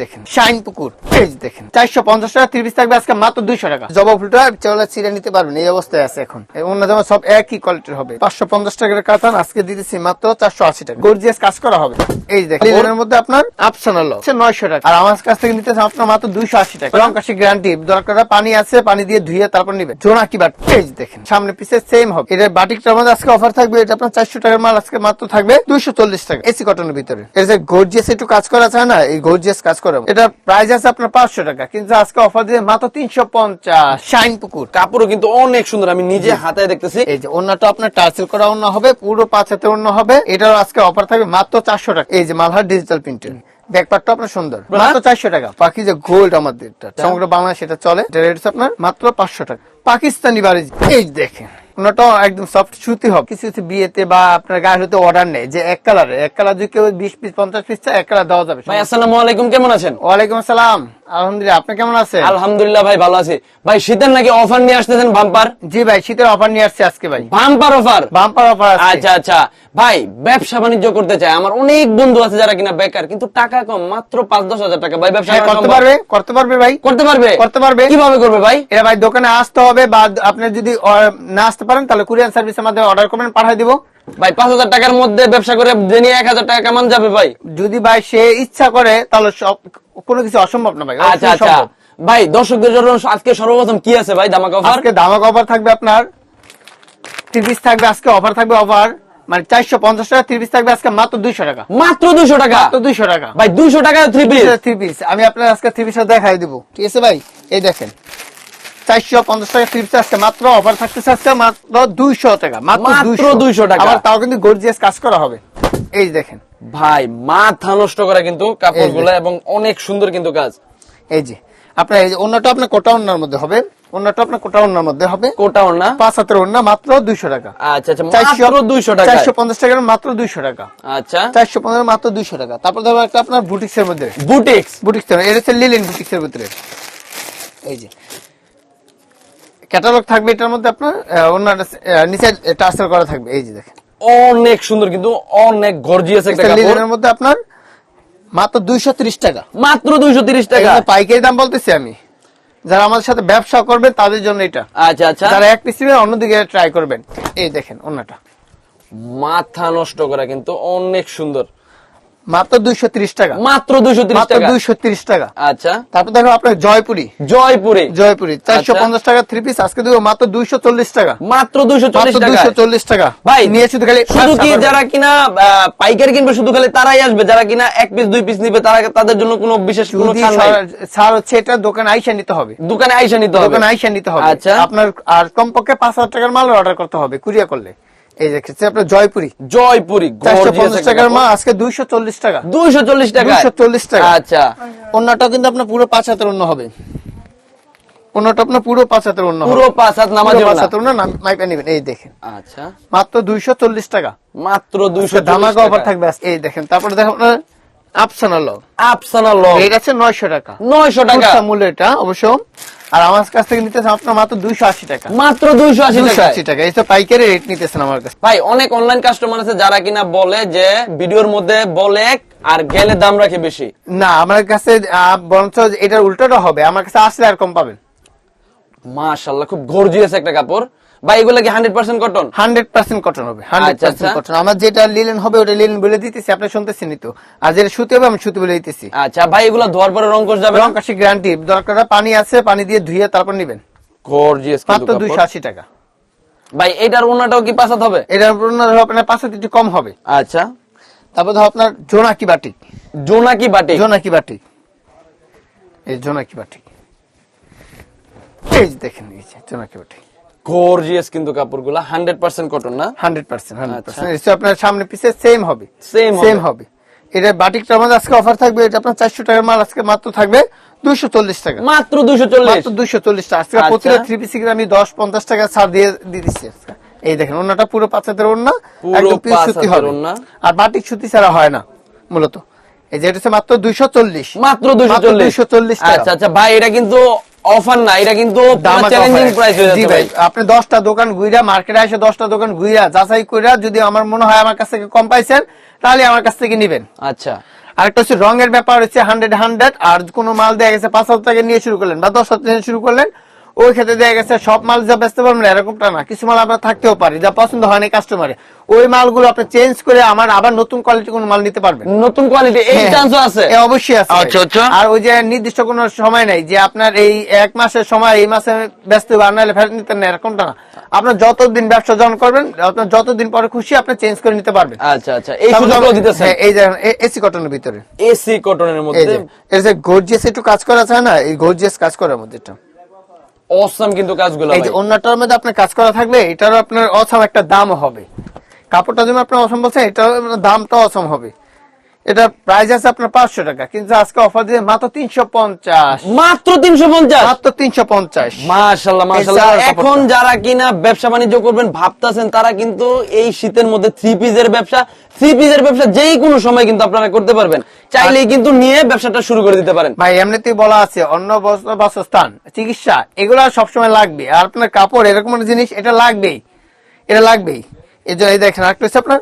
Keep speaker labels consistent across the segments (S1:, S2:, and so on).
S1: দেখেন শাইন পুকুর। এই দেখেন। চারশো পঞ্চাশ টাকা ত্রিশ থাকবে আজকে মাত্র দুইশো টাকা। জবা ফুলটা চলে নিতে পারবেন এই অবস্থায় আছে এখন। অন্য জামা সব একই কোয়ালিটির হবে। পাঁচশো পঞ্চাশ টাকার কাতান আজকে দিতেছি মাত্র চারশো আশি টাকা। গর্জিয়াস কাজ করা হবে। এই দেখেন মধ্যে আপনার নয়শো টাকা। আর আমার কাছ থেকে নিতেছে আপনার মাত্র দুইশো আশি টাকা। রং কাশি গ্যারান্টি দরকার পানি আছে পানি দিয়ে ধুয়ে তারপর নিবে নিবেন জোনাকি বাট? এই যে দেখেন সামনে পিছে সেম হবে। এটা বাটিকটার মধ্যে আজকে অফার থাকবে এটা আপনার চারশো টাকার মাল আজকে মাত্র থাকবে দুইশো চল্লিশ টাকা। এসি কটনের ভিতরে। এটা যে গর্জিয়াস একটু কাজ করা চায় না এই গর্জিয়াস কাজ করা। এটা প্রাইস আছে আপনার পাঁচশো টাকা কিন্তু আজকে অফার দিয়ে মাত্র তিনশো পঞ্চাশ। শাইন পুকুর
S2: কাপড়ও কিন্তু অনেক সুন্দর আমি নিজে হাতে দেখতেছি।
S1: এই যে অন্যটা আপনার টার্সেল করা অন্য হবে পুরো পাঁচ হাতে অন্য হবে এটার আজকে অফার থাকবে মাত্র চারশো টাকা। এই যে মালহার ডিজিটাল প্রিন্টের ব্যাকপারটা আপনার সুন্দর মাত্র চারশো টাকা। বাকি যে গোল্ড আমাদের সমগ্র বাংলা সেটা চলে এটা রেট আপনার মাত্র পাঁচশো টাকা। পাকিস্তানি বাড়ি এই দেখেন একদম সফট সুতি হবে। কিছু কিছু বিয়েতে বা আপনার গায়ে হতে অর্ডার নেই যে এক কালারে এক কালার যদি কেউ বিশ পিস পঞ্চাশ পিস এক কালার দেওয়া যাবে।
S2: আসসালামু আলাইকুম কেমন আছেন?
S1: ওয়ালাইকুম আসসালাম। আলহামদুলিল্লাহ আপনি কেমন আছেন?
S2: আলহামদুলিল্লাহ ভাই ভালো আছি। ভাই শীতের নাকি অফার নিয়ে আসতেছেন বাম্পার
S1: জি ভাই শীতের অফার নিয়ে আসছে আজকে ভাই।
S2: বাম্পার অফার
S1: বাম্পার অফার
S2: আচ্ছা আচ্ছা। ভাই ব্যবসা বাণিজ্য করতে চায় আমার অনেক বন্ধু আছে যারা কিনা বেকার কিন্তু টাকা কম মাত্র পাঁচ দশ হাজার টাকা। ভাই ব্যবসা
S1: করতে পারবে? করতে পারবে ভাই?
S2: করতে পারবে?
S1: করতে পারবে?
S2: কীভাবে করবে ভাই?
S1: এটা ভাই দোকানে আসতে হবে বা আপনি যদি না আসতে পারেন তাহলে কুরিয়ার সার্ভিসের মাধ্যমে অর্ডার করবেন পাঠিয়ে দিব।
S2: ভাই পাঁচ হাজার টাকার মধ্যে ব্যবসা করে জেনে এক হাজার টাকা কেমন যাবে ভাই?
S1: যদি ভাই সে ইচ্ছা করে তাহলে সব কোনো কিছু অসম্ভব না ভাই
S2: আচ্ছা আচ্ছা। ভাই দর্শকদের জন্য আজকে সর্বপ্রথম কি আছে ভাই দামাক অফার
S1: আজকে দামাক অফার থাকবে আপনার তিরিশ থাকবে আজকে অফার থাকবে অফার মানে চারশো পঞ্চাশ টাকা তিরিশ থাকবে আজকে মাত্র দুইশো টাকা।
S2: মাত্র দুশো টাকা?
S1: মাত্র দুইশো টাকা।
S2: ভাই দুইশো টাকা থ্রি পিস
S1: থ্রি পিস আমি আপনার আজকে থ্রি পিস দেখাই দিব। ঠিক আছে ভাই? এই দেখেন। চারশো পঞ্চাশ টাকা থ্রি পিস আজকে মাত্র অফার থাকতেছে আজকে মাত্র দুইশো টাকা। মাত্র
S2: মাত্র
S1: 200
S2: 200 টাকা।
S1: আবার তাও কিন্তু গর্জিয়াস কাজ করা হবে। এই দেখেন।
S2: ভাই মাথা নষ্ট করা কিন্তু কাপড়গুলো এবং অনেক সুন্দর কিন্তু কাজ।
S1: এই যে আপনার এই যে অন্যটা আপনার কোটা অন্যার মধ্যে হবে অন্যটা আপনার কোটা অন্যার মধ্যে হবে।
S2: কোটাও না
S1: পাঁচ হাতের অন্য মাত্র দুইশো টাকা।
S2: আচ্ছা আচ্ছা মাত্র দুইশো টাকা।
S1: চারশো পঞ্চাশ টাকার মাত্র দুইশো টাকা।
S2: আচ্ছা।
S1: চারশো পঞ্চাশ মাত্র দুইশো টাকা। তারপর ধরো একটা আপনার বুটিক্স এর মধ্যে।
S2: বুটিক্স?
S1: বুটিক্স এটা হচ্ছে লিলেন বুটিক্স এর ভিতরে। এই যে। ক্যাটালগ থাকবে এটার মধ্যে আপনার অন্য নিচে টার্সেল করা থাকবে। এই যে দেখেন।
S2: অনেক সুন্দর কিন্তু অনেক গর্জিয়াস একটা কাপড়।
S1: মধ্যে আপনার মাত্র দুইশো ত্রিশ টাকা।
S2: মাত্র দুইশো তিরিশ টাকা।
S1: পাইকারি দাম বলতেছি আমি। যারা আমাদের সাথে ব্যবসা করবে তাদের জন্য এটা।
S2: আচ্ছা আচ্ছা।
S1: যারা এক পিস অন্যদিকে ট্রাই করবেন। এই দেখেন অন্যটা
S2: মাথা নষ্ট করা কিন্তু অনেক সুন্দর।
S1: মাত্র দুইশো ত্রিশ টাকা।
S2: মাত্র দুইশো তিরিশ টাকা।
S1: দুইশো ত্রিশ টাকা।
S2: আচ্ছা।
S1: তারপর দেখো আপনার জয়পুরি।
S2: জয়পুরে।
S1: জয়পুরি চারশো
S2: আচ্ছা।
S1: পঞ্চাশ টাকা থ্রি পিস আজকে দেবো মাত্র দুইশো চল্লিশ টাকা।
S2: মাত্র দুইশো চল্লিশ টাকা
S1: দুইশো চল্লিশ টাকা।
S2: ভাই
S1: নিয়ে শুধু খালি
S2: শুধু কি যারা কিনা পাইকারি কিনবে শুধু খালি তারাই আসবে? যারা কিনা এক পিস দুই পিস নিবে তারা তাদের জন্য কোনো বিশেষ। কোনো ছাড়
S1: হচ্ছে এটা দোকানে আইসা নিতে হবে।
S2: দোকানে আইসা নিতে হবে।
S1: দোকানে আইসা নিতে হবে।
S2: আচ্ছা।
S1: আপনার আর কমপক্ষে পাঁচ হাজার টাকার মাল অর্ডার করতে হবে কুরিয়া করলে। এই দেখেছে আপনার জয়পুরি।
S2: জয়পুরি
S1: পঞ্চাশ টাকার মাল আজকে দুইশো চল্লিশ টাকা।
S2: দুইশো চল্লিশ টাকা?
S1: দুইশো চল্লিশ টাকা।
S2: আচ্ছা।
S1: অন্যটা কিন্তু আপনার পুরো পাঁচ হাতের অন্য হবে। অন্যটা আপনার পুরো পাঁচ হাতের অন্য
S2: পুরো পাঁচ হাত নামাজ
S1: পাঁচ হাতের অন্য মাইপা নেবেন এই দেখেন।
S2: আচ্ছা।
S1: মাত্র দুইশো চল্লিশ টাকা।
S2: মাত্র দুইশো
S1: ধামাকা অফার থাকবে এই দেখেন তারপরে দেখেন আপনার আফসানা লগ
S2: আফসানা লং
S1: রেট আছে নয়শো টাকা।
S2: নয়শো টাকা।
S1: মূল্য এটা অবশ্য। আর আমার কাছ থেকে নিতেছেন আপনার মাত্র দুইশো আশি টাকা।
S2: মাত্র দুইশো আশি টাকা
S1: আশি টাকা। এই তো পাইকারি রেট নিতেছেন আমার কাছে।
S2: ভাই অনেক অনলাইন কাস্টমার আছে যারা কিনা বলে যে ভিডিওর মধ্যে বলে আর গেলে দাম রাখে বেশি।
S1: না আমার কাছে বরঞ্চ এটার উল্টোটা হবে। আমার কাছে আসলে আর কম পাবেন।
S2: মাশাল্লাহ খুব গর্জিয়াস একটা কাপড়। ভাই এগুলো কি hundred percent cotton
S1: hundred percent cotton হবে হান্ড্রেড পার্সেন্ট। কটন আমার যেটা লিলেন হবে ওটা লিলেন বলে দিতেছি আপনি শুনতেছেন তো। আর যেটা সুতি হবে আমি সুতি বলে দিতেছি।
S2: আচ্ছা ভাই এগুলো ধোয়ার পরে রং যাবে
S1: রং কাশি গ্যারান্টি দরকার পানি আছে পানি দিয়ে ধুয়ে তারপর নিবেন।
S2: গর্জিয়াস
S1: মাত্র দুইশো আশি টাকা।
S2: ভাই এটার ওনাটাও কি পাসাত হবে?
S1: এটা আপনার আপনার পাঁচশো একটু কম হবে।
S2: আচ্ছা।
S1: তারপর ধর আপনার জোনাকি বাটিক
S2: জোনাকি বাটি?
S1: জোনাকি বাটিক এই জোনাকি বাটিক এই দেখেন এই জোনাকি বাটিক
S2: গর্জিয়াস কিন্তু কাপড়গুলো হান্ড্রেড পার্সেন্ট কটন না?
S1: হান্ড্রেড পার্সেন্ট হান্ড্রেড
S2: আচ্ছা।
S1: পার্সেন্ট আপনার সামনে পিছে সেম হবে।
S2: হবে।
S1: সেম হবে। এটা বাটিকটার মধ্যে আজকে অফার থাকবে এটা আপনার চারশো টাকার মাল আজকে মাত্র থাকবে দুইশো চল্লিশ টাকা।
S2: মাত্র দুইশো চল্লিশ।
S1: মাত্র দুইশো চল্লিশ টাকা। আজকে
S2: আচ্ছা।
S1: প্রতিটা থ্রি পিস আমি দশ পঞ্চাশ টাকা ছাড় দিয়ে দিচ্ছি আজকে। এই দেখেন ওনাটা পুরো পাঁচ হাতের ওন্না একদম পিস সুতি হবে। আর বাটিক সুতি ছাড়া হয় না মূলত। এই যে এটা মাত্র দুইশো চল্লিশ।
S2: মাত্র দুইশো
S1: মাত্র
S2: চল্লিশ
S1: 240 টাকা।
S2: আচ্ছা আচ্ছা ভাই এটা কিন্তু অফার না এটা কিন্তু চ্যালেঞ্জিং প্রাইস হয়ে যাচ্ছে
S1: ভাই আপনি দশটা দোকান ঘুরে মার্কেটে এসে দশটা দোকান ঘুরে যাচাই কইরা যদি আমার মনে হয় আমার কাছ থেকে কম পাইছেন তাহলে আমার কাছ থেকে নিবেন।
S2: আচ্ছা।
S1: আরেকটা হচ্ছে রঙের ব্যাপার হচ্ছে হান্ড্রেড হান্ড্রেড আর কোনো মাল দেয়া গেছে পাঁচ হাজার টাকা নিয়ে শুরু করলেন বা দশ হাজার শুরু করলেন ওই ক্ষেত্রে দেখা গেছে সব মাল যা বেচতে পারবেন এরকমটা না। কিছু মাল আপনার থাকতেও পারে যা পছন্দ হয় না কাস্টমারে ওই মালগুলো আপনি চেঞ্জ করে আমার আবার নতুন কোয়ালিটি কোনো মাল নিতে পারবেন।
S2: নতুন কোয়ালিটি এই
S1: হ্যাঁ,
S2: চান্সও আছে।
S1: এ অবশ্যই আছে।
S2: আচ্ছা, আচ্ছা।
S1: আর ওই যে নির্দিষ্ট কোনো সময় নাই যে আপনার এই এক মাসের সময় এই মাসে ব্যস্ত হবে আর নাহলে ফেরত নিতেন না এরকমটা না। আপনার যতদিন ব্যবসা যখন করবেন আপনার যতদিন পরে খুশি আপনি চেঞ্জ করে নিতে পারবেন।
S2: আচ্ছা আচ্ছা। এই সুযোগগুলো দিতেছেন?
S1: হ্যাঁ, এই যে এসি কটনের ভিতরে।
S2: এসি কটনের মধ্যে?
S1: এর যে গর্জিয়াস একটু কাজ করা আছে না এই গর্জিয়াস কাজ করার মধ্যে এটা।
S2: অসম কিন্তু কাজগুলো
S1: এই যে। অন্যটার মধ্যে আপনার কাজ করা থাকলে এটারও আপনার অসম একটা দাম হবে কাপড়টা যেমন আপনার অসম বলছেন এটার দামটা অসম হবে এটা প্রাইস আছে আপনার পাঁচশো টাকা কিন্তু আজকে অফার দিয়ে মাত্র তিনশো পঞ্চাশ।
S2: মাত্র তিনশো পঞ্চাশ?
S1: মাত্র তিনশো পঞ্চাশ। এই চার
S2: এখন যারা কিনা ব্যবসা বাণিজ্য করবেন ভাবতাছেন তারা কিন্তু এই শীতের মধ্যে থ্রি পিসের ব্যবসা থ্রি পিসের ব্যবসা যেই কোনো সময় কিন্তু আপনারা করতে পারবেন। চাইলেই কিন্তু নিয়ে ব্যবসাটা শুরু করে দিতে পারেন।
S1: ভাই এমনিতেই বলা আছে অন্য বাসস্থান চিকিৎসা এগুলো সবসময় লাগবে। আর আপনার কাপড় এরকম একটা জিনিস এটা লাগবেই। এটা লাগবেই। এই জন্য দেখেন আরেকটা আপনার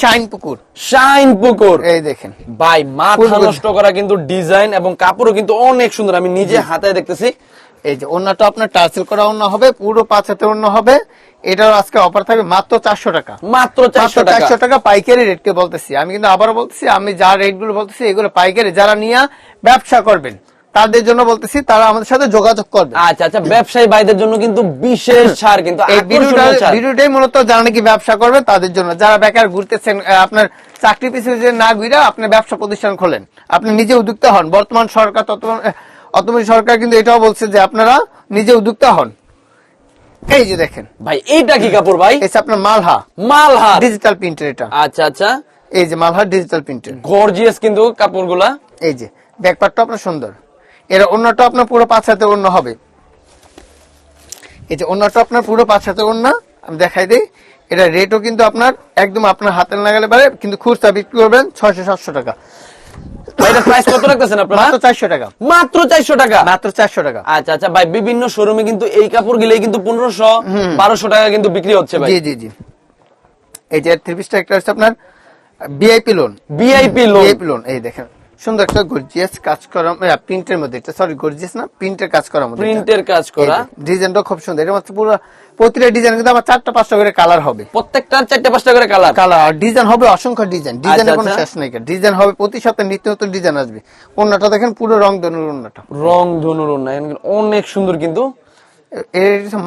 S1: শাইন পুকুর।
S2: শাইন পুকুর।
S1: এই দেখেন।
S2: ভাই মাথা নষ্ট করা কিন্তু ডিজাইন এবং কাপড়ও কিন্তু অনেক সুন্দর। আমি নিজে হাতে দেখতেছি।
S1: এই যে অন্যটা আপনার টার্সেল করা অন্য হবে পুরো পাঁচ হাতে অন্য হবে। এটার আজকে অফার থাকবে মাত্র চারশো টাকা।
S2: মাত্র চারশো টাকা।
S1: চারশো টাকা পাইকারি রেট কে বলতেছি। আমি কিন্তু আবারও বলতেছি আমি যা রেটগুলো বলতেছি এগুলো পাইকারি। যারা নিয়ে ব্যবসা করবেন। তাদের জন্য বলতেছি তারা আমাদের সাথে যোগাযোগ করবে।
S2: আচ্ছা আচ্ছা ব্যবসায়ী ভাইদের জন্য কিন্তু বিশেষ ছাড় কিন্তু
S1: এই। ভিডিওটাই মূলত যারা নাকি ব্যবসা করবে তাদের জন্য। যারা বেকার ঘুরতেছেন আপনার চাকরি পিছনে যে না ঘুরে আপনি ব্যবসা প্রতিষ্ঠান খোলেন আপনি নিজে উদ্যোক্তা হন। বর্তমান সরকার অতমান সরকার কিন্তু এটাও বলছে যে আপনারা নিজে উদ্যোক্তা হন। এই যে দেখেন।
S2: ভাই এইটা কি কাপড় ভাই?
S1: যে আপনার মালহা।
S2: মালহা।
S1: ডিজিটাল প্রিন্টার এটা।
S2: আচ্ছা আচ্ছা।
S1: এই যে মালহা ডিজিটাল প্রিন্টার
S2: গর্জিয়াস কিন্তু কাপড়গুলা।
S1: এই যে ব্যাকপার্টটা আপনার সুন্দর। এর অন্যটা আপনার পুরো পাঁচ হাতের অন্য হবে। এই যে অন্যটা আপনার পুরো পাঁচ হাতের অন্য আমি দেখাই দিই। এটা রেটও কিন্তু আপনার একদম আপনার হাতের লাগালে পারে কিন্তু খুচরা বিক্রি করবেন ছয়শো সাতশো টাকা।
S2: প্রাইস কত রাখতেছেন আপনারা?
S1: মাত্র চারশো টাকা।
S2: মাত্র চারশো টাকা?
S1: মাত্র চারশো টাকা।
S2: আচ্ছা আচ্ছা ভাই বিভিন্ন শোরুমে কিন্তু এই কাপড় গুলোই কিন্তু পনেরোশো বারোশো টাকা কিন্তু বিক্রি হচ্ছে ভাই।
S1: জি জি জি। এই যে থ্রি পিসটা একটা হচ্ছে আপনার VIP lawn
S2: VIP lawn
S1: VIP lawn এই দেখেন। সুন্দর একটা গর্জিয়াস কাজ করা প্রিন্টের মধ্যে এটা সরি গর্জিয়াস না প্রিন্টের কাজ করা মধ্যে
S2: প্রিন্টের কাজ করা।
S1: ডিজাইনটা খুব সুন্দর এটা মাত্র পুরো প্রতিটা ডিজাইন কিন্তু আমার চারটা পাঁচটা করে কালার হবে।
S2: প্রত্যেকটার চারটে পাঁচটা করে কালার
S1: কালার ডিজাইন হবে অসংখ্য ডিজাইন ডিজাইনের কোনো
S2: আচ্ছা।
S1: শেষ নেই ডিজাইন হবে প্রতি সপ্তাহে নিত্য নতুন ডিজাইন আসবে। অন্যটা দেখেন পুরো রং ধনুর অন্যটা।
S2: রং ধনুর না অনেক সুন্দর কিন্তু।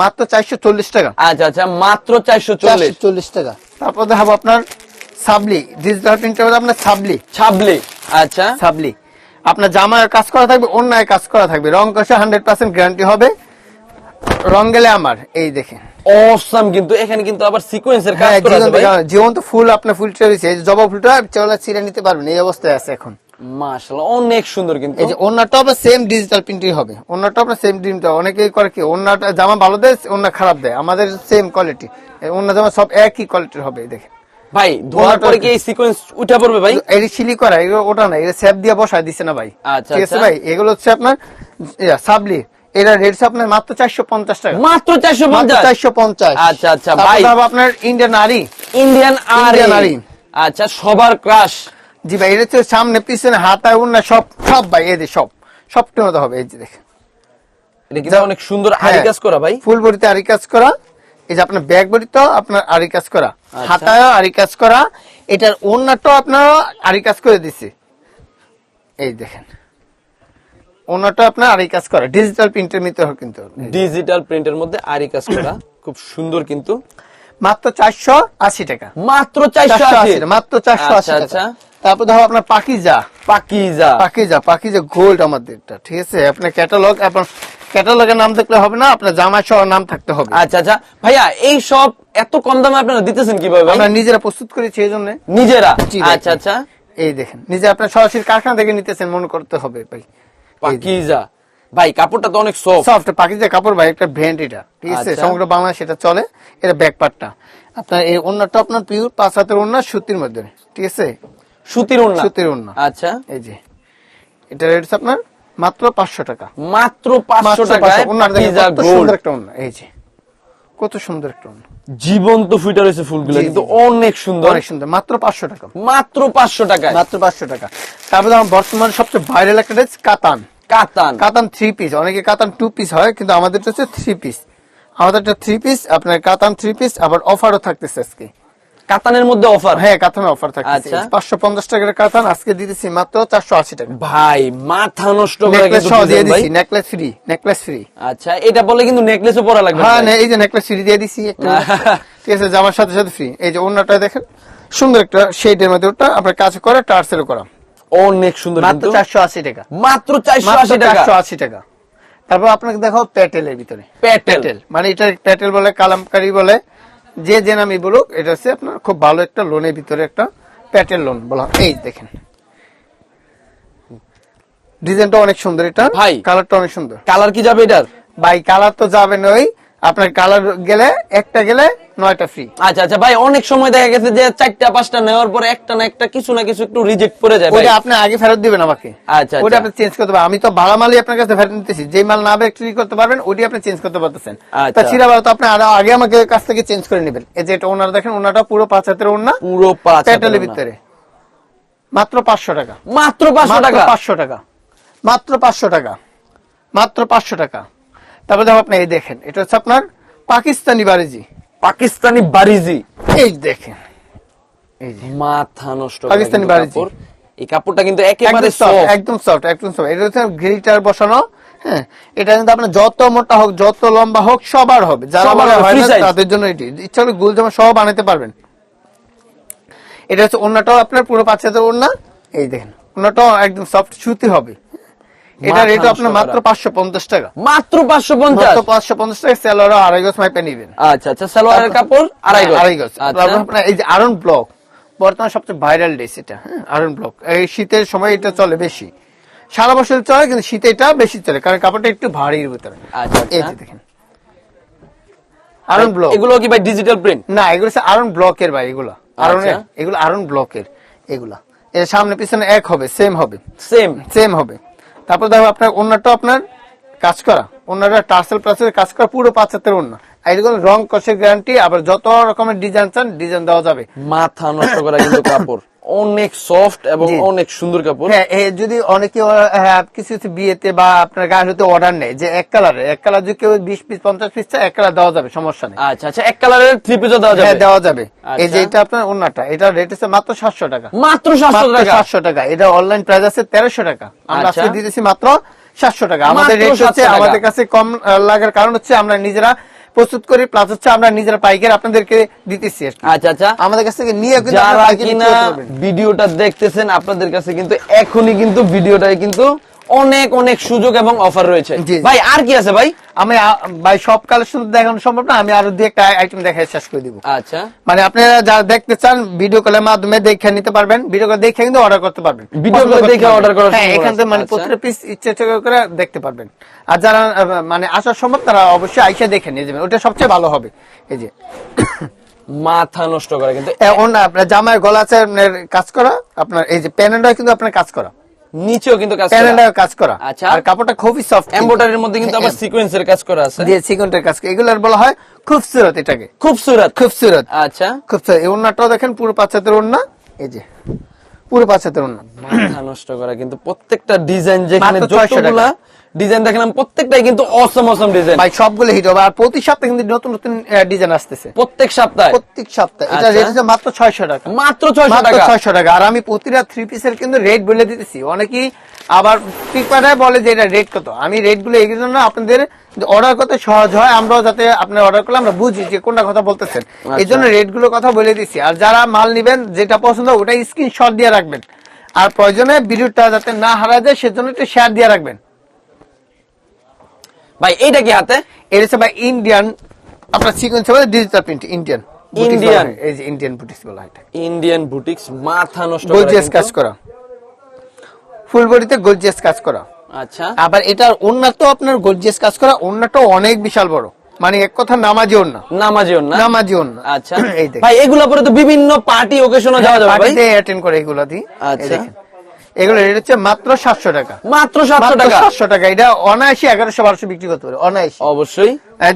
S1: মাত্র চারশো চল্লিশ টাকা।
S2: আচ্ছা আচ্ছা মাত্র চারশো চল্লিশ।
S1: চল্লিশ টাকা। তারপর দেখাবো আপনার সাবলি। ডিজিটাল প্রিন্টের আপনার সাবলি।
S2: ছাবলি আচ্ছা।
S1: সাবলি। আপনার জামায় কাজ করা থাকবে অন্যায় কাজ করা থাকবে। রং কষা হান্ড্রেড পার্সেন্ট গ্যারান্টি হবে। রং গেলে আমার এই দেখেন।
S2: অসাম কিন্তু এখানে কিন্তু আবার সিকোয়েন্সের কাজ
S1: হ্যাঁ
S2: করা
S1: ফুল আপনার ফুল এই জবা ফুলটা চলে ছিঁড়ে নিতে পারবেন। এই অবস্থায় আছে এখন।
S2: মাশাআল্লাহ অনেক সুন্দর কিন্তু।
S1: এই যে অন্যটা আবার সেম ডিজিটাল প্রিন্টই হবে। অন্যটা আপনার সেম প্রিন্ট অনেকেই করে কি অন্যটা জামা ভালো দেয় অন্য খারাপ দেয়। আমাদের সেম কোয়ালিটি অন্য জামা সব একই কোয়ালিটির হবে দেখেন।
S2: ভাই ধোয়ার পরে কি এই সিকোয়েন্স উঠে পড়বে ভাই?
S1: এই সিলি করা এগুলো ওটা না এটা স্যাপ দিয়ে বসায় দিচ্ছে না ভাই।
S2: আচ্ছা,
S1: ঠিক আছে
S2: আচ্ছা।
S1: ভাই? এগুলো হচ্ছে আপনার সাবলি। এটা রেট আপনার মাত্র চারশো পঞ্চাশ টাকা।
S2: মাত্র চারশো পঞ্চাশ?
S1: চারশো পঞ্চাশ।
S2: আচ্ছা, আচ্ছা, ভাই।
S1: আপনার ইন্ডিয়ান আরি
S2: ইন্ডিয়ান আর
S1: আরি।
S2: আচ্ছা সবার ক্রাশ
S1: জি ভাই এটা হচ্ছে সামনে পিছনে হাতায় উন্না সব সব ভাই এই যে সব। সব মতো হবে এই যে দেখেন।
S2: এটা কিন্তু অনেক সুন্দর আরি কাজ করা ভাই।
S1: ফুল বডিতে আরি কাজ করা। এই যে আপনার ব্যাক বডিতে আপনার আরি কাজ করা।
S2: আচ্ছা।
S1: হাতায় আরি কাজ করা। এটার ওনাটাও আপনার আরি কাজ করে দিছে। এই দেখেন। ওনাটা আপনার আরি কাজ করা। ডিজিটাল প্রিন্টের হবে কিন্তু।
S2: ডিজিটাল প্রিন্টের মধ্যে আরি কাজ করা। খুব সুন্দর কিন্তু।
S1: মাত্র চারশো আশি টাকা।
S2: মাত্র চারশো আশি।
S1: মাত্র চারশো আশি
S2: আচ্ছা, আচ্ছা।
S1: তারপর ধরো আপনার পাকিজা।
S2: পাকিজা।
S1: পাকিজা পাকিজা গোল্ড আমাদেরটা ঠিক আছে? আপনার ক্যাটালগ আপনার ক্যাটালগের নাম দেখলে হবে না আপনার জামা সহ নাম থাকতে হবে।
S2: আচ্ছা আচ্ছা। ভাইয়া এই সব এত কম দামে আপনারা দিতেছেন কীভাবে
S1: আমরা নিজেরা প্রস্তুত করেছি এই জন্য।
S2: নিজেরা? আচ্ছা আচ্ছা।
S1: এই দেখেন নিজে আপনার সরাসরি কারখানা থেকে নিতেছেন মনে করতে হবে ভাই।
S2: পাকিজা। ভাই কাপড়টা তো অনেক সফট
S1: সফট পাকিজা কাপড় ভাই একটা ব্র্যান্ড এটা। ঠিক আছে?
S2: আচ্ছা।
S1: সমগ্র বাংলাদেশ এটা চলে এটা ব্যাক পার্টটা আপনার এই অন্যটা আপনার পিওর পাঁচ হাতের অন্য সুতির মধ্যে। ঠিক আছে?
S2: সুতির ওড়না?
S1: সুতির ওড়না।
S2: আচ্ছা।
S1: এই যে এটা রেট আপনার মাত্র পাঁচশো টাকা।
S2: মাত্র পাঁচশো
S1: মাত্র
S2: টাকায়
S1: 500 ওড়নাটা দেখেন
S2: পাকিজা
S1: কত সুন্দর একটা ওড়না এই যে কত সুন্দর একটা ওড়না।
S2: জীবন্ত ফুইটা রয়েছে ফুলগুলো কিন্তু অনেক সুন্দর।
S1: অনেক সুন্দর। মাত্র পাঁচশো টাকা।
S2: মাত্র পাঁচশো টাকায়।
S1: মাত্র পাঁচশো টাকা। তারপরে আমার বর্তমানে সবচেয়ে ভাইরাল একটা ড্রেস কাতান।
S2: কাতান।
S1: কাতান থ্রি পিস অনেকে কাতান টু পিস হয় কিন্তু আমাদের হচ্ছে থ্রি পিস আমাদের থ্রি পিস আপনার কাতান থ্রি পিস আবার অফারও থাকতেছে আজকে।
S2: কাতানের মধ্যে অফার
S1: হ্যাঁ কাতান অফার থাকতেছে।
S2: আচ্ছা।
S1: পাঁচশো পঞ্চাশ টাকার কাতান আজকে দিতেছি মাত্র চারশো আশি টাকা।
S2: ভাই মাথা নষ্ট করে
S1: নেকলেস
S2: কিন্তু
S1: দিয়ে দিছি নেকলেস ফ্রি নেকলেস ফ্রি
S2: আচ্ছা এটা বলে কিন্তু নেকলেসও পরা লাগবে
S1: হ্যাঁ এই যে নেকলেস ফ্রি দিয়ে দিছি একটু। ঠিক আছে জামার সাথে সাথে ফ্রি এই যে অন্যটা দেখেন সুন্দর একটা শেডের মধ্যে ওটা আপনার কাজ করে টার্সেল করা।
S2: অনেক সুন্দর
S1: মাত্র
S2: কিন্তু।
S1: চারশো আশি টাকা।
S2: মাত্র চারশো আশি টাকা।
S1: তারপর আপনাকে দেখাও প্যাটেলের ভিতরে।
S2: প্যাটেল
S1: মানে এটা প্যাটেল বলে কালামকারি বলে যে যে নামই বলুক এটা হচ্ছে আপনার খুব ভালো একটা লোনের ভিতরে একটা প্যাটেল লোন বলা এই দেখেন। ডিজাইনটা অনেক সুন্দর এটা।
S2: ভাই।
S1: কালারটা অনেক সুন্দর।
S2: কালার কি যাবে এটার?
S1: ভাই কালার তো যাবে না ওই আপনার কালার গেলে একটা গেলে নয়টা ফ্রি
S2: আচ্ছা আচ্ছা ভাই অনেক সময় দেখা গেছে যে চারটা পাঁচটা নেওয়ার পরে একটা না একটা কিছু না কিছু একটু রিজেক্ট করে যায়
S1: ওটা আপনি আগে ফেরত দিবেন আমাকে।
S2: আচ্ছা,
S1: ওটা
S2: আচ্ছা।
S1: আপনি চেঞ্জ করতে পারবেন। আমি তো ভাড়া মালই আপনার কাছে ফেরত নিতেছি। যে মাল না বিক্রি করতে পারবেন ওটি আপনি চেঞ্জ করতে পারতেছেন।
S2: আচ্ছা।
S1: তা ছিড়া তো আপনি আরও আগে আমাকে কাছ থেকে চেঞ্জ করে নেবেন। এই যে এটা ওনার দেখেন ওনাটা পুরো পাঁচ হাতের ওনা
S2: পুরো পাঁচ হাতের
S1: ভিতরে। মাত্র পাঁচশো টাকা।
S2: মাত্র পাঁচশো টাকা?
S1: পাঁচশো টাকা। মাত্র পাঁচশো টাকা। মাত্র পাঁচশো টাকা। তারপরে দেখো আপনি এই দেখেন এটা হচ্ছে আপনার পাকিস্তানি বারিজি।
S2: পাকিস্তানি বারিজি।
S1: এই দেখেন এই যে
S2: মাথা নষ্ট
S1: পাকিস্তানি বারিজি।
S2: এই কাপড়টা কিন্তু একেবারে
S1: সফট একদম সফট একদম সফট এটা হচ্ছে গ্রিটার বসানো হ্যাঁ। এটা কিন্তু আপনার যত মোটা হোক যত লম্বা হোক সবার হবে। যারা। তাদের জন্য এটি। ইচ্ছা হলে গুল জামা সহ বানাতে পারবেন। এটা হচ্ছে অন্যটাও আপনার পুরো পাঁচ হাজার ওড়না। এই দেখেন অন্যটাও একদম সফট সুতি হবে। এটা রেট আপনার মাত্র
S2: করা।
S1: পাঁচশো পঞ্চাশ টাকা।
S2: মাত্র পাঁচশো পঞ্চাশ?
S1: মাত্র পাঁচশো পঞ্চাশ টাকা স্যালোরা আড়াই গজ মাইপে নিবেন।
S2: আচ্ছা আচ্ছা সালোয়ারের কাপড় আড়াই গজ।
S1: আড়াই গজ।
S2: আচ্ছা।
S1: আপনার এই যে আরন ব্লক বর্তমানে সবচেয়ে ভাইরাল ড্রেস এটা হ্যাঁ আরন ব্লক। এই শীতের সময় এটা চলে বেশি। সারা বছর চলে কিন্তু শীতে এটা বেশি চলে কারণ কাপড়টা একটু ভারীর ভিতরে।
S2: আচ্ছা,
S1: এই
S2: আচ্ছা।
S1: যে দেখেন। Iron block.
S2: এগুলো কি ভাই ডিজিটাল প্রিন্ট
S1: না এগুলো আরন ব্লকের ভাই এগুলো। আরন
S2: আচ্ছা।
S1: এগুলো আরন ব্লকের এগুলা। এর সামনে পিছনে এক হবে সেম হবে।
S2: সেম
S1: সেম হবে। তারপর দেখো আপনার অন্যটা আপনার কাজ করা। অন্যটা টার্সেল প্লাসের কাজ করা, পুরো পাঁচ হাতের অন্য এগুলো রং কষের গ্যারান্টি আবার যত রকমের ডিজাইন চান ডিজাইন দেওয়া যাবে।
S2: মাথা নষ্ট করা কিন্তু কাপড়। অনেক সফট এবং অনেক সুন্দর কাপড়।
S1: হ্যাঁ যদি অনেকে হ্যাঁ, কিছু কিছু বিয়েতে বা আপনার গায়ে হতে অর্ডার নেয় যে এক কালারে এক কালার যদি কেউ বিশ পিস পঞ্চাশ পিস এক কালার দেওয়া যাবে সমস্যা নেই।
S2: আচ্ছা আচ্ছা এক কালারের থ্রি পিসও দেওয়া
S1: হ্যাঁ
S2: যাবে?
S1: দেওয়া যাবে। এই যে
S2: আচ্ছা।
S1: এটা আপনার অন্যটা এটা রেট হচ্ছে মাত্র সাতশো টাকা।
S2: মাত্র সাতশো টাকা?
S1: সাতশো টাকা। এটা অনলাইন প্রাইস আছে তেরোশো টাকা। আমরা
S2: আচ্ছা।
S1: আজকে দিতেছি মাত্র সাতশো টাকা। আমাদের রেট হচ্ছে আমাদের কাছে কম লাগার কারণ হচ্ছে আমরা নিজেরা প্রস্তুত করি প্লাস হচ্ছে আমরা নিজের পাইকারি আপনাদেরকে দিতেছি
S2: আচ্ছা আচ্ছা
S1: আমাদের কাছ থেকে নিয়ে
S2: যারা কিনা। ভিডিওটা দেখতেছেন আপনাদের কাছে কিন্তু এখনই কিন্তু ভিডিওটাই কিন্তু অনেক অনেক সুযোগ এবং অফার রয়েছে। ভাই আর কি আছে ভাই?
S1: আমি ভাই সব কালেকশন দেখানো সম্ভব না আমি আরও দু একটা আইটেম দেখাই শেষ করে দিব।
S2: আচ্ছা।
S1: মানে আপনারা যারা দেখতে চান ভিডিও কলের মাধ্যমে দেখে নিতে পারবেন ভিডিও কল দেখে কিন্তু অর্ডার করতে পারবেন। ভিডিও কল
S2: দেখে অর্ডার করার
S1: হ্যাঁ এখান থেকে মানে
S2: আচ্ছা।
S1: পিস ইচ্ছে করে দেখতে পারবেন। আর যারা মানে আসা সম্ভব তারা অবশ্যই আইসা দেখে নিয়ে যাবেন। ওটা সবচেয়ে ভালো হবে। এই যে।
S2: মাথা নষ্ট করা কিন্তু
S1: আপনার জামায় গলা আছে আপনার কাজ করা আপনার এই যে প্যানেলটা কিন্তু আপনার কাজ করা।
S2: নিচেও কিন্তু কাজ করা।
S1: প্যানেলটা কাজ করা।
S2: আচ্ছা।
S1: আর কাপড়টা খুবই সফট
S2: এমব্রয়ডারির মধ্যে কিন্তু আবার সিকোয়েন্সের কাজ করা আছে।
S1: দিয়ে সিকোয়েন্সের কাজ এগুলার বলা হয় খুবসুরত এটাকে।
S2: খুবসুরত
S1: খুবসুরত।
S2: আচ্ছা।
S1: খুবসুরত। এই দেখেন পুরো পাঁচাতের ওন্না এই যে পুরো পাঁচাতের ওন্না
S2: মাথা নষ্ট করা। কিন্তু প্রত্যেকটা ডিজাইন যেখানে যতগুলা ডিজাইন দেখলাম প্রত্যেকটাই কিন্তু অসম অসম ডিজাইন
S1: ভাই সবগুলো হিট হবে। আর প্রতি সপ্তাহে কিন্তু নতুন নতুন ডিজাইন আসতেছে।
S2: প্রত্যেক সপ্তাহে।
S1: প্রত্যেক সপ্তাহে। এটা
S2: আচ্ছা।
S1: রেট হচ্ছে মাত্র ছয়শো টাকা।
S2: মাত্র ছয়শো
S1: মাত্র
S2: টাকা।
S1: ছয়শো টাকা। আর আমি প্রতিটা থ্রি পিসের কিন্তু রেট বলে দিতেছি। অনেকেই আবার পিকপাটায় বলে যে এটা রেট কত? আমি রেটগুলো এই জন্য আপনাদের অর্ডার করতে সহজ হয়। আমরাও যাতে আপনার অর্ডার করলে আমরা বুঝি যে কোনটা কথা বলতেছেন।
S2: আচ্ছা।
S1: এই জন্য রেটগুলো কথা বলে দিচ্ছি আর যারা মাল নিবেন যেটা পছন্দ ওটা স্ক্রিনশট দিয়ে রাখবেন। আর প্রয়োজনে ভিডিওটা যাতে না হারা যায় সেজন্য একটু শেয়ার দিয়ে রাখবেন।
S2: ভাই এইটা কি হাতে?
S1: এর হচ্ছে ভাই ইন্ডিয়ান আপনার সিকোয়েন্স হবে ডিজিটাল প্রিন্ট ইন্ডিয়ান
S2: Indian?
S1: এই যে ইন্ডিয়ান বুটিক্স বলা এটা।
S2: ইন্ডিয়ান বুটিক্স মাথা নষ্ট করা
S1: গোলজিয়াস কাজ করা। ফুল বডিতে কাজ করা।
S2: আচ্ছা।
S1: আবার এটার ওন্না তো আপনার গোলজিয়াস কাজ করা ওন্নাটা অনেক বিশাল বড়। মানে এক কথা নামাজি ওন্না
S2: নামাজিও না
S1: নামাজি ওন্না
S2: আচ্ছা।
S1: এই
S2: ভাই এগুলো পরে তো বিভিন্ন পার্টি ওকেশনে যাওয়া যাবে ভাই।
S1: পার্টিতে অ্যাটেন্ড করে এগুলো দি
S2: আচ্ছা।
S1: এগুলো রেট হচ্ছে মাত্র সাতশো টাকা।
S2: মাত্র সাতশো টাকা?
S1: সাতশো টাকা। এটা অনায়াসি এগারোশো বারোশো বিক্রি করতে পারে অনায়াসি।
S2: অবশ্যই।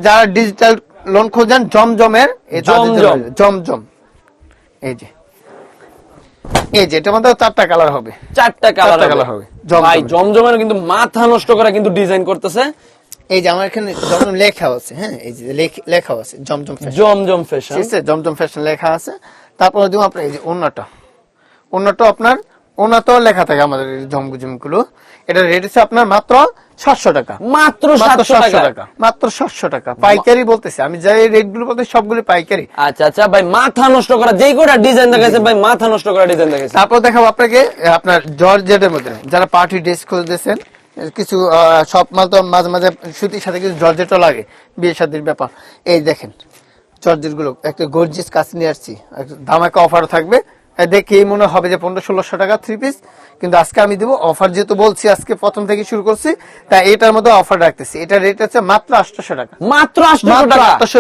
S1: যারা ডিজিটাল লোন খোঁজেন জমজমের
S2: জমজম।
S1: জমজম। এই যে। এই যে এটার মধ্যে চারটা কালার হবে।
S2: চারটা কালার
S1: colour হবে।
S2: ভাই জমজমের। কিন্তু মাথা নষ্ট করা কিন্তু ডিজাইন করতেছে।
S1: এই যে আমার এখানে জমজম লেখা আছে হ্যাঁ? এই যে লেখা আছে জমজম।
S2: জমজম ফ্যাশন
S1: ঠিক আছে জমজম ফ্যাশন লেখা আছে। তারপরে দিব আপনার এই যে অন্যটা অন্যটা আপনার অন্যটাও লেখা থাকে আমাদের এটা রেট আপনার মাত্র সাতশো টাকা।
S2: মাত্র সাতশো টাকা।
S1: মাত্র সাতশো টাকা। পাইকারি বলতেছে। আমি যে রেটগুলো বলতে সবগুলো পাইকারি।
S2: আচ্ছা আচ্ছা ভাই মাথা নষ্ট করা কটা ডিজাইন দেখাইছে ভাই মাথা নষ্ট করা ডিজাইন দেখাইছে
S1: তারপর দেখাবো আপনাকে আপনার জর্জেটের মধ্যে। যারা পার্টি ড্রেস খুঁজতেছেন কিছু সব মাল তো মাঝে মাঝে সুতির সাথে কিছু জর্জেটও লাগে বিয়ে শাদির ব্যাপার। এই দেখেন জর্জেটগুলো একটা গর্জিয়াস কাজ নিয়ে আসছি। একটা ধামাকা অফার থাকবে। এই দেখে এই মনে হবে যে পনেরো ষোলোশো টাকা থ্রি পিস কিন্তু আজকে আমি দেবো অফার যেহেতু বলছি আজকে প্রথম থেকে শুরু করছি তাই এটার মধ্যে অফার রাখতেছি। এটা রেট আছে মাত্র আটশোশো টাকা।
S2: মাত্র আটশো টাকা?
S1: আটশো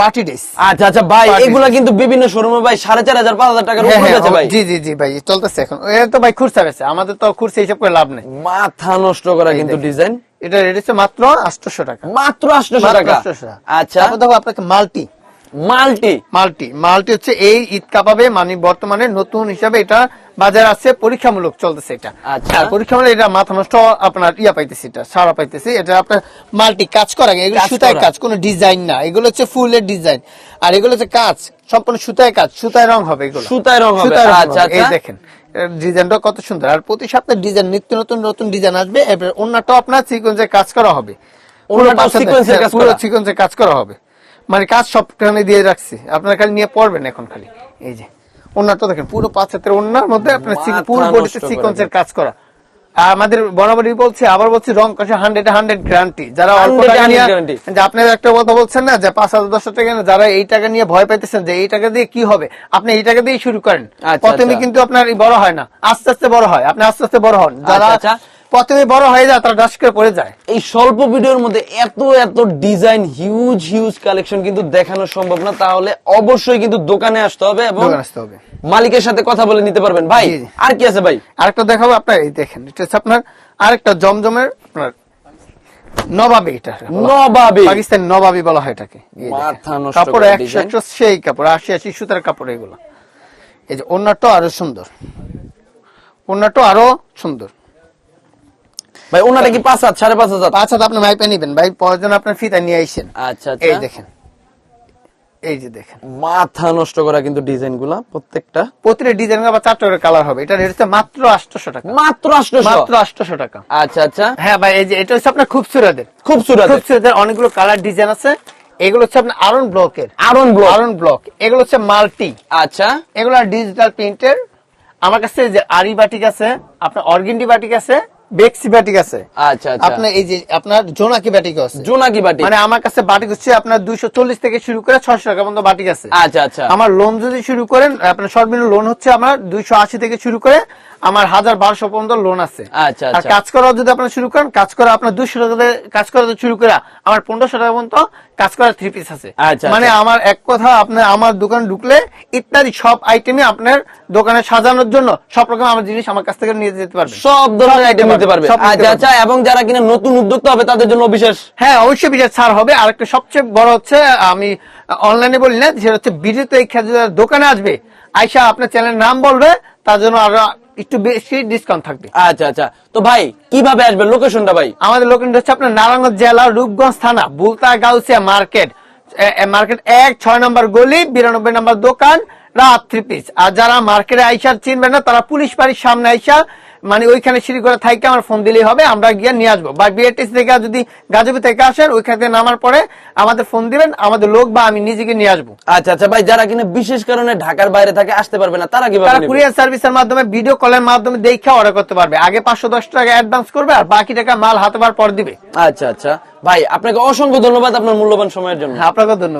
S1: পার্টি ড্রেস
S2: আচ্ছা আচ্ছা ভাই এগুলা কিন্তু বিভিন্ন শোরুমে ভাই সাড়ে চার হাজার পাঁচ হাজার টাকার
S1: হ্যাঁ, হ্যাঁ,
S2: ভাই।
S1: জি জি জি ভাই চলতেছে এখন। এটা তো ভাই খুরসা বেছে আমাদের তো খুরসা হিসাব করে লাভ নেই।
S2: মাথা নষ্ট করা কিন্তু ডিজাইন
S1: এটা রেট হচ্ছে মাত্র আটশোশো টাকা।
S2: মাত্র আটশো টাকা?
S1: 800 টাকা।
S2: আচ্ছা।
S1: দেখো আপনাকে মাল্টি।
S2: মাল্টি।
S1: মাল্টি। মাল্টি হচ্ছে এই ঈদ কাপাবে মানে বর্তমানে নতুন হিসাবে এটা বাজারে আছে পরীক্ষামূলক চলতেছে এটা।
S2: আচ্ছা।
S1: আর পরীক্ষামূলক এটা মাথা নষ্ট আপনার ইয়া পাইতেছে এটা সারা পাইতেছে। এটা আপনার মাল্টি কাজ করা এগুলো সুতায় কাজ কোনো ডিজাইন না। এগুলো হচ্ছে ফুলের ডিজাইন। আর এগুলো হচ্ছে কাজ সম্পূর্ণ সুতায় কাজ সুতায় রং হবে এগুলো।
S2: সুতায় রং হবে। আচ্ছা,
S1: এই
S2: আচ্ছা।
S1: দেখেন ডিজাইনটা কত সুন্দর। আর প্রতি সপ্তাহে ডিজাইন নিত্য নতুন নতুন ডিজাইন আসবে এবার অন্যটাও আপনার সিকোয়েন্সের কাজ করা হবে।
S2: করা?
S1: সিকোয়েন্সের কাজ করা হবে। মানে কাজ সবখানে দিয়ে রাখছি। আপনারা খালি নিয়ে পড়বেন এখন খালি। এই যে ওনারটা দেখেন পুরো পাঁচ হাতের ওনার মধ্যে আপনার পুরো বডিতে সিকোয়েন্সের কাজ করা। আমাদের বরাবরই বলছি আবার বলছি রং কষে হান্ড্রেড হান্ড্রেড গ্যারান্টি যারা অল্প টাকা নিয়ে
S2: guarantee।
S1: যে আপনি একটা কথা বলছেন না যে পাঁচ হাজার দশ হাজার টাকা যারা এই টাকা নিয়ে ভয় পাইতেছেন যে এই টাকা দিয়ে কি হবে আপনি এই টাকা দিয়ে শুরু করেন।
S2: আচ্ছা,
S1: প্রথমে
S2: আচ্ছা।
S1: কিন্তু আপনার বড় হয় না। আস্তে আস্তে বড় হয়। আপনি আস্তে আস্তে বড় হন। যারা
S2: আচ্ছা, আচ্ছা।
S1: প্রথমে বড় হয়ে যায় তারা ডাস করে পড়ে যায়।
S2: এই স্বল্প ভিডিওর মধ্যে এত এত ডিজাইন হিউজ হিউজ কালেকশন কিন্তু দেখানো সম্ভব না তাহলে অবশ্যই কিন্তু দোকানে আসতে হবে এবং
S1: আসতে হবে।
S2: মালিকের সাথে কথা বলে নিতে পারবেন। ভাই। আর কি আছে ভাই?
S1: আরেকটা দেখাবো আপনার এই দেখেন এটা হচ্ছে আপনার আরেকটা জমজমের আপনার নবাবি এটা।
S2: নবাবি।
S1: পাকিস্তান নবাবি বলা হয় এটাকে। কাপড় একশো একশো সেই কাপড় আশি আশি সুতার কাপড় এগুলো। এই যে অন্যটা আরও সুন্দর। অন্যটা আরও সুন্দর।
S2: ভাই ওনাটা কি পাঁচ হাত সাড়ে পাঁচ হাজার
S1: পাঁচ হাত আপনি মাইপে নিবেন। ভাই প্রয়োজন আপনার ফিতা নিয়ে আইসেন।
S2: আচ্ছা
S1: এই
S2: আচ্ছা
S1: দেখেন। এই যে দেখেন।
S2: মাথা নষ্ট করা কিন্তু ডিজাইনগুলা প্রত্যেকটা।
S1: প্রতিটা ডিজাইন আবার চারটা করে কালার হবে। এটা রেট মাত্র আটশোশো টাকা।
S2: মাত্র
S1: মাত্র আটশোশো টাকা।
S2: আচ্ছা আচ্ছা।
S1: হ্যাঁ ভাই এই যে এটা হচ্ছে আপনার খুবসুরাদের
S2: খুব সুরাত
S1: খুবসুরাদের অনেকগুলো কালার ডিজাইন আছে। এগুলো হচ্ছে আপনার আরন ব্লকের।
S2: Iron block.
S1: Iron block. এগুলো হচ্ছে মাল্টি।
S2: আচ্ছা।
S1: এগুলো ডিজিটাল প্রিন্টের আমার কাছে যে আরি বাটিক আছে আপনার অর্গিন্ডি বাটিক আছে বেক্সি ব্যাটিক আছে।
S2: আচ্ছা আচ্ছা।
S1: আপনার এই যে আপনার জোনাকি ব্যাটিক আছে।
S2: জোনাকি ব্যাটিক
S1: মানে আমার কাছে বাটিক হচ্ছে আপনার দুইশো চল্লিশ থেকে শুরু করে ছয়শো টাকা পর্যন্ত বাটিক আছে।
S2: আচ্ছা আচ্ছা।
S1: আমার লোন যদি শুরু করেন আপনার সর্বনিম্ন লোন হচ্ছে আমার দুইশো আশি থেকে শুরু করে আমার হাজার বারোশো পর্যন্ত লোন আছে।
S2: আচ্ছা,
S1: আর
S2: আচ্ছা।
S1: কাজ করা যদি আপনার শুরু করেন কাজ করা আপনার দুইশো টাকা কাজ করা শুরু করে আমার পনেরোশো টাকা পর্যন্ত কাজ করার থ্রি পিস আছে।
S2: আচ্ছা,
S1: মানে। আমার এক কথা আপনার আমার দোকান ঢুকলে ইত্যাদি সব আইটেমই আপনার দোকানে সাজানোর জন্য সব রকম আমার জিনিস আমার কাছ থেকে নিয়ে যেতে পারবে।
S2: সব ধরনের আইটেম
S1: নিতে
S2: পারবে। আচ্ছা আচ্ছা এবং যারা কিনা নতুন উদ্যোক্তা হবে তাদের জন্য বিশেষ
S1: হ্যাঁ অবশ্যই বিশেষ ছাড় হবে। আর একটা সবচেয়ে বড় হচ্ছে আমি অনলাইনে বলি না সেটা হচ্ছে ভিডিওতে এই দোকানে আসবে। আইসা আপনার চ্যানেলের নাম বলবে তার জন্য আরও একটু বেশি ডিসকাউন্ট থাকবে।
S2: আচ্ছা আচ্ছা। তো ভাই কীভাবে আসবে লোকেশনটা ভাই?
S1: আমাদের লোকেশন হচ্ছে আপনার নারায়ণগঞ্জ জেলা রূপগঞ্জ থানা বুলতা গাউসিয়া মার্কেট মার্কেট এক ছয় নম্বর গলি বিরানব্বই নম্বর দোকান রাত থ্রি পিস আর যারা মার্কেটে আইসার চিনবে না তারা পুলিশ বাড়ির সামনে আইসা মানে ওইখানে সিঁড়ি করে থাইকে আমার ফোন দিলেই হবে আমরা গিয়ে নিয়ে আসব। বা বিএটিস থেকে যদি গাজীপুর থেকে আসেন ওইখান থেকে নামার পরে আমাদের ফোন দিবেন আমাদের লোক বা আমি নিজেকে নিয়ে আসব।
S2: আচ্ছা আচ্ছা ভাই যারা কিনা বিশেষ কারণে ঢাকার বাইরে থাকে আসতে পারবে না তারা কীভাবে
S1: তারা কুরিয়ার সার্ভিসের মাধ্যমে ভিডিও কলের মাধ্যমে দেখে অর্ডার করতে পারবে। আগে পাঁচশো দশ টাকা অ্যাডভান্স করবে আর বাকি টাকা মাল হাতে পাওয়ার পর দিবে।
S2: আচ্ছা আচ্ছা। ভাই আপনাকে অসংখ্য ধন্যবাদ আপনার মূল্যবান সময়ের জন্য।
S1: আপনাকে ধন্যবাদ।